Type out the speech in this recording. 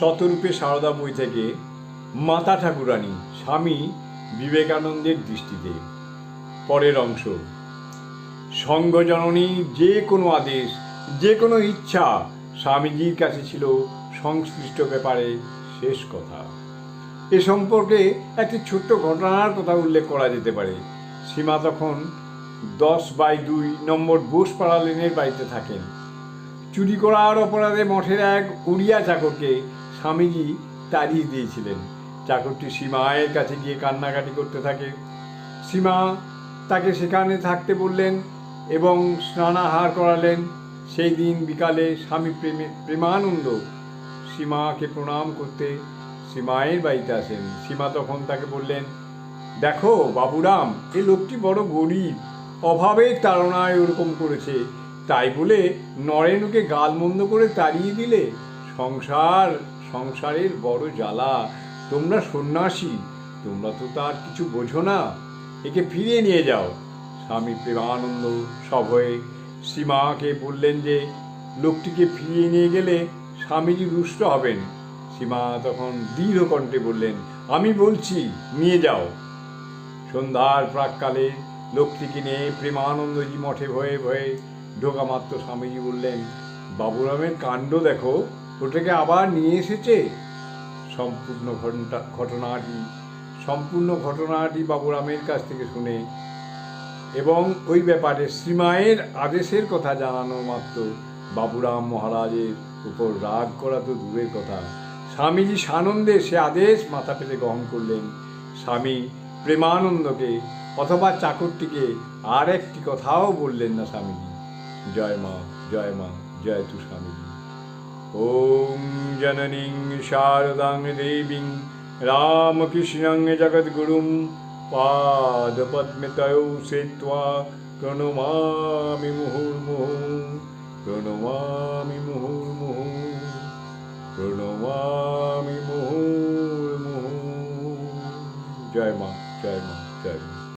শতরূপে সারদা বই থেকে মাতা ঠাকুরানী স্বামী বিবেকানন্দের দৃষ্টিতে। পরের অংশ। সঙ্গজননী যে কোনো আদেশ, যে কোনো ইচ্ছা স্বামীজির কাছে ছিল সংশ্লিষ্ট ব্যাপারে শেষ কথা। এ সম্পর্কে একটি ছোট্ট ঘটনার কথা উল্লেখ করা যেতে পারে। সীমা তখন দশ বাই দুই নম্বর বোসপাড়া লেনের বাড়িতে থাকেন। চুরি করার অপরাধে মঠের এক উড়িয়া চাকরকে স্বামীজি তাড়িয়ে দিয়েছিলেন। চাকরটি সীমায়ের কাছে গিয়ে কান্নাকাটি করতে থাকে। সীমা তাকে সেখানে থাকতে বললেন এবং স্নানাহার করালেন। সেই দিন বিকালে স্বামী প্রেমে, প্রেমানন্দ সীমাকে প্রণাম করতে সীমায়ের বাড়িতে আসেন। সীমা তখন তাকে বললেন, দেখো বাবুরাম, এ লোকটি বড় গরিব, অভাবের তাড়নায় ওরকম করেছে। তাই বলে নরেনুকে গালমন্দ করে তাড়িয়ে দিলে? সংসার সংসারের বড় জ্বালা। তোমরা সন্ন্যাসী, তোমরা তো তার কিছু বোঝো না। একে ফিরিয়ে নিয়ে যাও। স্বামী প্রেমানন্দ সভয়ে সীমাকে বললেন যে, লোকটিকে ফিরিয়ে নিয়ে গেলে স্বামীজি রুষ্ট হবেন। সীমা তখন দৃঢ় কণ্ঠে বললেন, আমি বলছি, নিয়ে যাও। সন্ধ্যার প্রাককালে লোকটিকে নিয়ে প্রেমানন্দজি মঠে ভয়ে ভয়ে ঢোকা মাত্র স্বামীজি বললেন, বাবুরামের কাণ্ড দেখো। ওটাকে আবার নিয়ে এসেছে? সম্পূর্ণ ঘটনা ঘটনাটি, সম্পূর্ণ ঘটনাটি বাবুরামের কাছ থেকে শুনে এবং ওই ব্যাপারে শ্রীমায়ের আদেশের কথা জানানো মাত্র বাবুরাম মহারাজের উপর রাগ করা তো দূরের কথা। স্বামীজি সানন্দে সে আদেশ মাথা পেতে গ্রহণ করলেন। স্বামী প্রেমানন্দকে অথবা চাকরটিকে আর একটি কথাও বললেন না স্বামীজি। জয় মা জয় মা, জয় তু স্বামীজি। ॐ जननीं शारदां देवीं रामकृष्णं जगद्गुरुं पादपद्मतयो सेत्वा प्रणमामि मुहुर्मुहुः प्रणमामि मुहुर्मुहुः प्रणमामि मुहुर्मुहुः। जय मा जय मा जय मा